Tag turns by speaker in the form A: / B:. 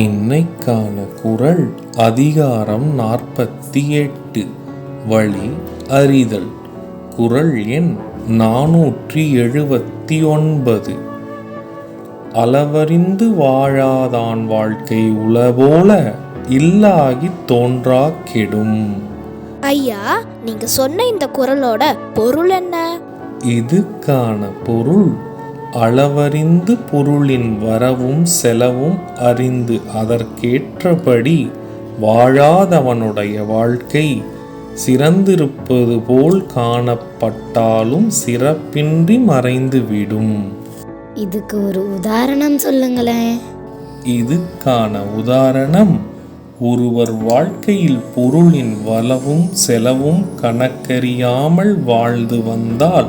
A: இன்னைக்கான குரல் அதிகாரம் நாற்பத்தி எட்டு வழி அறிதல் குரல் எண் நாநூற்றி எழுபத்தி ஒன்பது அளவறிந்து வாழாதான் வாழ்க்கை உளபோல இல்லாகி தோன்றா கெடும்
B: ஐயா நீங்க சொன்ன இந்த குரலோட பொருள் என்ன
A: இதுக்கான பொருள் அளவறிந்து பொருளின் வரவும் செலவும் அறிந்து அதற்கேற்றபடி வாழாதவனுடைய வாழ்க்கை சிறந்திருப்பது போல் காணப்பட்டாலும் சிறப்பின்றி மறைந்துவிடும்
B: இதுக்கு ஒரு உதாரணம் சொல்லுங்களேன்
A: இதுக்கான உதாரணம் ஒருவர் வாழ்க்கையில் பொருளின் வளவும் செலவும் கணக்கறியாமல் வாழ்ந்து வந்தால்